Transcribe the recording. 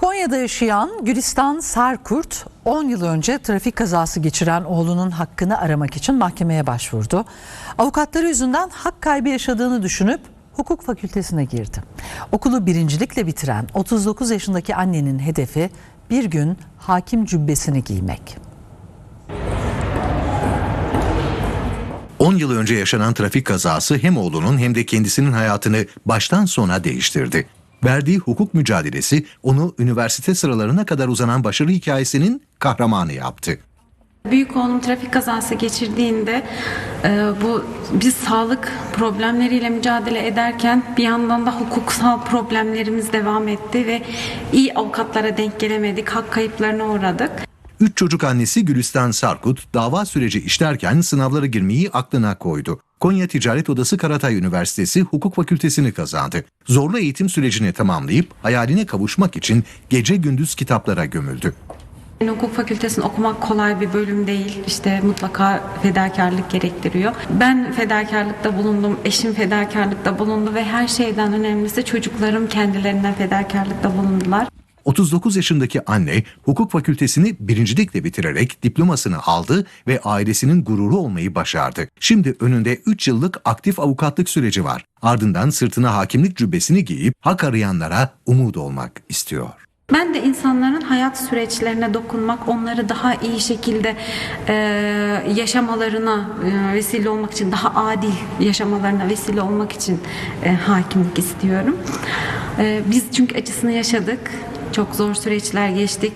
Konya'da yaşayan Gülistan Sarkurt 10 yıl önce trafik kazası geçiren oğlunun hakkını aramak için mahkemeye başvurdu. Avukatları yüzünden hak kaybı yaşadığını düşünüp hukuk fakültesine girdi. Okulu birincilikle bitiren 39 yaşındaki annenin hedefi bir gün hakim cübbesini giymek. 10 yıl önce yaşanan trafik kazası hem oğlunun hem de kendisinin hayatını baştan sona değiştirdi. Verdiği hukuk mücadelesi onu üniversite sıralarına kadar uzanan başarı hikayesinin kahramanı yaptı. Büyük oğlum trafik kazası geçirdiğinde e, bu biz sağlık problemleriyle mücadele ederken bir yandan da hukuksal problemlerimiz devam etti ve iyi avukatlara denk gelemedik, hak kayıplarına uğradık. Üç çocuk annesi Gülistan Sarkut dava süreci işlerken sınavlara girmeyi aklına koydu. Konya Ticaret Odası Karatay Üniversitesi Hukuk Fakültesini kazandı. Zorlu eğitim sürecini tamamlayıp hayaline kavuşmak için gece gündüz kitaplara gömüldü. Hukuk fakültesini okumak kolay bir bölüm değil. İşte mutlaka fedakarlık gerektiriyor. Ben fedakarlıkta bulundum, eşim fedakarlıkta bulundu ve her şeyden önemlisi çocuklarım kendilerinden fedakarlıkta bulundular. 39 yaşındaki anne hukuk fakültesini birincilikle bitirerek diplomasını aldı ve ailesinin gururu olmayı başardı. Şimdi önünde 3 yıllık aktif avukatlık süreci var. Ardından sırtına hakimlik cübbesini giyip hak arayanlara umut olmak istiyor. Ben de insanların hayat süreçlerine dokunmak, onları daha iyi şekilde e, yaşamalarına e, vesile olmak için, daha adil yaşamalarına vesile olmak için e, hakimlik istiyorum. E, biz çünkü acısını yaşadık, çok zor süreçler geçtik.